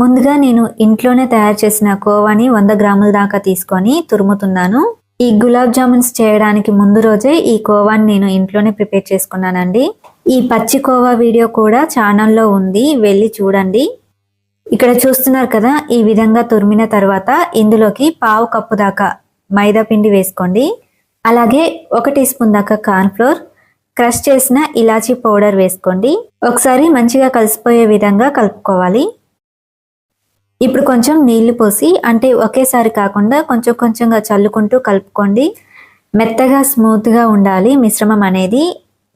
ముందుగా నేను ఇంట్లోనే తయారు చేసిన కోవాని వంద గ్రాముల దాకా తీసుకొని తురుముతున్నాను. ఈ గులాబ్ జామున్స్ చేయడానికి ముందు రోజే ఈ కోవాని నేను ఇంట్లోనే ప్రిపేర్ చేసుకున్నానండి. ఈ పచ్చి కోవా వీడియో కూడా ఛానల్లో ఉంది వెళ్ళి చూడండి. ఇక్కడ చూస్తున్నారు కదా ఈ విధంగా తురిమిన తర్వాత ఇందులోకి పావు కప్పు దాకా మైదా పిండి వేసుకోండి. అలాగే ఒక టీ స్పూన్ దాకా కార్న్ఫ్లోర్ క్రష్ చేసిన ఇలాచీ పౌడర్ వేసుకోండి. ఒకసారి మంచిగా కలిసిపోయే విధంగా కలుపుకోవాలి. ఇప్పుడు కొంచెం నీళ్ళు పోసి అంటే ఒకేసారి కాకుండా కొంచెం కొంచెంగా చల్లుకుంటూ కలుపుకోండి. మెత్తగా స్మూత్గా ఉండాలి మిశ్రమం అనేది.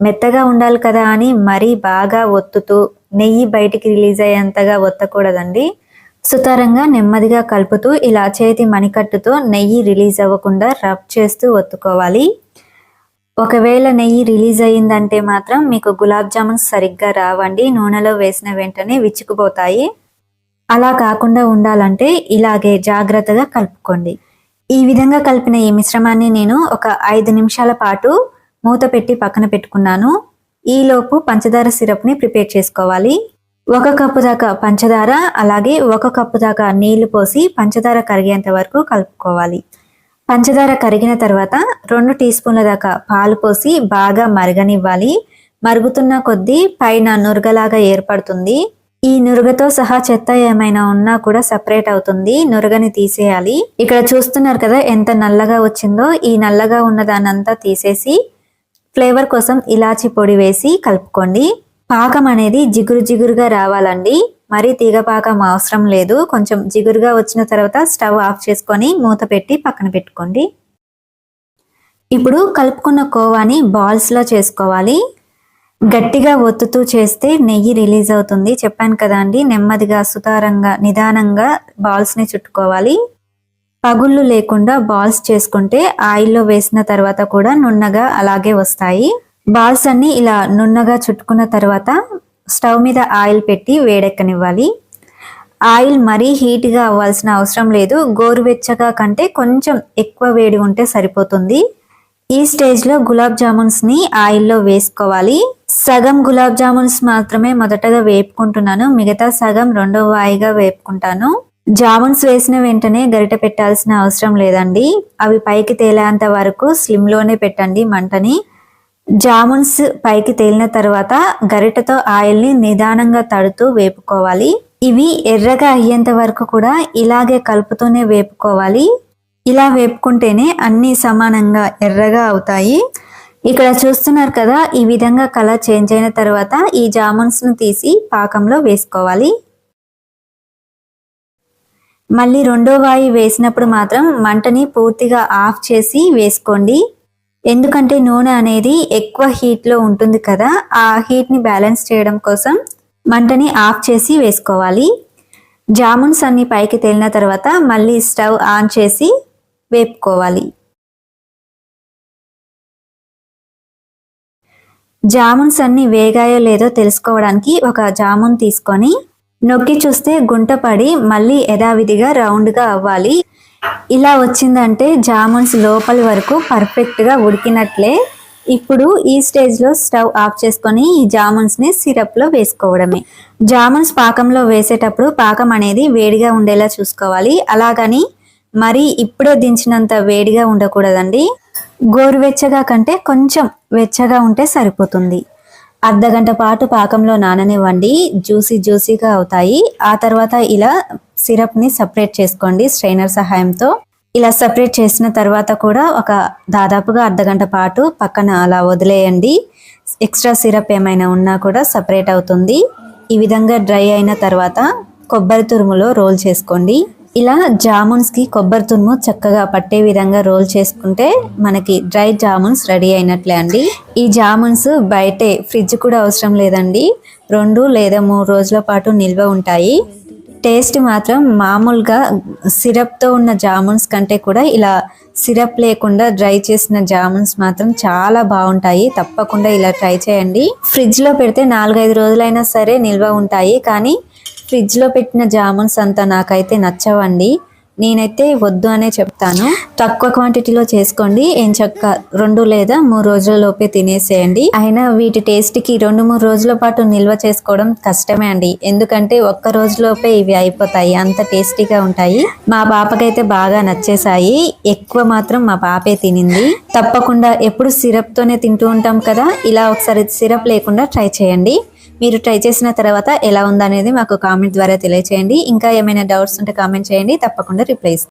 మెత్తగా ఉండాలి కదా అని మరీ బాగా ఒత్తుతూ నెయ్యి బయటికి రిలీజ్ అయ్యేంతగా ఒత్తకూడదండి. సుతారంగా నెమ్మదిగా కలుపుతూ ఇలా చేతి మణికట్టుతో నెయ్యి రిలీజ్ అవ్వకుండా రబ్ చేస్తూ ఒత్తుకోవాలి. ఒకవేళ నెయ్యి రిలీజ్ అయ్యిందంటే మాత్రం మీకు గులాబ్ జామున్ సరిగ్గా రావండి. నూనెలో వేసిన వెంటనే విచ్చుకుపోతాయి. అలా కాకుండా ఉండాలంటే ఇలాగే జాగ్రత్తగా కలుపుకోండి. ఈ విధంగా కలిపిన ఈ మిశ్రమాన్ని నేను ఒక ఐదు నిమిషాల పాటు మూత పెట్టి పక్కన పెట్టుకున్నాను. ఈలోపు పంచదార సిరప్ని ప్రిపేర్ చేసుకోవాలి. ఒక కప్పు దాకా పంచదార అలాగే ఒక కప్పు దాకా నీళ్ళు పోసి పంచదార కరిగేంత వరకు కలుపుకోవాలి. పంచదార కరిగిన తర్వాత రెండు టీ స్పూన్ల దాకా పాలు పోసి బాగా మరగనివ్వాలి. మరుగుతున్న కొద్దీ పైన నురగలాగా ఏర్పడుతుంది. ఈ నురగతో సహా చెత్త ఏమైనా ఉన్నా కూడా సపరేట్ అవుతుంది. నురగని తీసేయాలి. ఇక్కడ చూస్తున్నారు కదా ఎంత నల్లగా వచ్చిందో. ఈ నల్లగా ఉన్న దానంతా తీసేసి ఫ్లేవర్ కోసం ఇలాచి పొడి వేసి కలుపుకోండి. పాకం అనేది జిగురు జిగురుగా రావాలండి. మరి తీగ పాకం అవసరం లేదు. కొంచెం జిగురుగా వచ్చిన తర్వాత స్టవ్ ఆఫ్ చేసుకొని మూత పెట్టి పక్కన పెట్టుకోండి. ఇప్పుడు కలుపుకున్న కోవాని బాల్స్లో చేసుకోవాలి. గట్టిగా ఒత్తుతూ చేస్తే నెయ్యి రిలీజ్ అవుతుంది. చెప్పాను కదా అండి నెమ్మదిగా సుతారంగా నిదానంగా బాల్స్ని చుట్టుకోవాలి. పగుళ్ళు లేకుండా బాల్స్ చేసుకుంటే ఆయిల్లో వేసిన తర్వాత కూడా నున్నగా అలాగే వస్తాయి. బాల్స్ అన్ని ఇలా నున్నగా చుట్టుకున్న తర్వాత స్టవ్ మీద ఆయిల్ పెట్టి వేడెక్కనివ్వాలి. ఆయిల్ మరీ హీట్గా అవ్వాల్సిన అవసరం లేదు. గోరువెచ్చగా కంటే కొంచెం ఎక్కువ వేడి ఉంటే సరిపోతుంది. ఈ స్టేజ్లో గులాబ్ జామున్స్ని ఆయిల్లో వేసుకోవాలి. సగం గులాబ్ జామున్స్ మాత్రమే మొదటగా వేపుకుంటున్నాను. మిగతా సగం రెండో వాయిగా వేపుకుంటాను. జామున్స్ వేసిన వెంటనే గరిట పెట్టాల్సిన అవసరం లేదండి. అవి పైకి తేలేంత వరకు స్లిమ్లోనే పెట్టండి మంటని. జామున్స్ పైకి తేలిన తర్వాత గరిటతో ఆయిల్ని నిదానంగా తడుతూ వేపుకోవాలి. ఇవి ఎర్రగా అయ్యేంత వరకు కూడా ఇలాగే కలుపుతూనే వేపుకోవాలి. ఇలా వేపుకుంటేనే అన్ని సమానంగా ఎర్రగా అవుతాయి. ఇక్కడ చూస్తున్నారు కదా ఈ విధంగా కలర్ చేంజ్ అయిన తర్వాత ఈ జామున్స్ను తీసి పాకంలో వేసుకోవాలి. మళ్ళీ రెండో వాయి వేసినప్పుడు మాత్రం మంటని పూర్తిగా ఆఫ్ చేసి వేసుకోండి. ఎందుకంటే నూనె అనేది ఎక్కువ హీట్లో ఉంటుంది కదా ఆ హీట్ని బ్యాలెన్స్ చేయడం కోసం మంటని ఆఫ్ చేసి వేసుకోవాలి. జామున్స్ అన్ని పైకి తేలిన తర్వాత మళ్ళీ స్టవ్ ఆన్ చేసి వేపుకోవాలి. జామున్స్ అన్ని వేగాయో లేదో తెలుసుకోవడానికి ఒక జామున్ తీసుకొని నొక్కి చూస్తే గుంట పడి మళ్ళీ యథావిధిగా రౌండ్గా అవ్వాలి. ఇలా వచ్చిందంటే జామున్స్ లోపలి వరకు పర్ఫెక్ట్గా ఉడికినట్లే. ఇప్పుడు ఈ స్టేజ్లో స్టవ్ ఆఫ్ చేసుకొని ఈ జామున్స్ని సిరప్లో వేసుకోవడమే. జామున్స్ పాకంలో వేసేటప్పుడు పాకం అనేది వేడిగా ఉండేలా చూసుకోవాలి. అలాగని మరి ఇప్పుడే దించినంత వేడిగా ఉండకూడదండి. గోరువెచ్చగా కంటే కొంచెం వెచ్చగా ఉంటే సరిపోతుంది. అర్ధగంట పాటు పాకంలో నాననివ్వండి. జ్యూసీ జ్యూసీగా అవుతాయి. ఆ తర్వాత ఇలా సిరప్ని సపరేట్ చేసుకోండి స్ట్రైనర్ సహాయంతో. ఇలా సపరేట్ చేసిన తర్వాత కూడా ఒక దాదాపుగా అర్ధగంట పాటు పక్కన అలా వదిలేయండి. ఎక్స్ట్రా సిరప్ ఏమైనా ఉన్నా కూడా సపరేట్ అవుతుంది. ఈ విధంగా డ్రై అయిన తర్వాత కొబ్బరి తురుములో రోల్ చేసుకోండి. ఇలా జామున్స్కి కొబ్బరి తురుము చక్కగా పట్టే విధంగా రోల్ చేసుకుంటే మనకి డ్రై జామున్స్ రెడీ అయినట్లే అండి. ఈ జామున్స్ బయటే ఫ్రిడ్జ్ కూడా అవసరం లేదండి. రెండు లేదా మూడు రోజుల పాటు నిల్వ ఉంటాయి. టేస్ట్ మాత్రం మామూలుగా సిరప్తో ఉన్న జామున్స్ కంటే కూడా ఇలా సిరప్ లేకుండా డ్రై చేసిన జామున్స్ మాత్రం చాలా బాగుంటాయి. తప్పకుండా ఇలా ట్రై చేయండి. ఫ్రిడ్జ్లో పెడితే నాలుగైదు రోజులైనా సరే నిల్వ ఉంటాయి. కానీ ఫ్రిడ్జ్లో పెట్టిన జామున్స్ అంతా నాకైతే నచ్చవండి. నేనైతే వద్దు అనే చెప్తాను. తక్కువ క్వాంటిటీలో చేసుకోండి. ఏం చక్క రెండు లేదా మూడు రోజుల లోపే తినేసేయండి. అయినా వీటి టేస్ట్కి రెండు మూడు రోజుల పాటు నిల్వ చేసుకోవడం కష్టమే అండి. ఎందుకంటే ఒక్క రోజులోపే ఇవి అయిపోతాయి. అంత టేస్టీగా ఉంటాయి. మా పాపకైతే బాగా నచ్చేసాయి ఎక్కువ మాత్రం మా పాపే తినింది. తప్పకుండా ఎప్పుడు సిరప్తోనే తింటూ ఉంటాం కదా. ఇలా ఒకసారి సిరప్ లేకుండా ట్రై చేయండి. మీరు ట్రై చేసిన తర్వాత ఎలా ఉందనేది మాకు కామెంట్ ద్వారా తెలియచేయండి. ఇంకా ఏమైనా డౌట్స్ ఉంటే కామెంట్ చేయండి. తప్పకుండా రిప్లై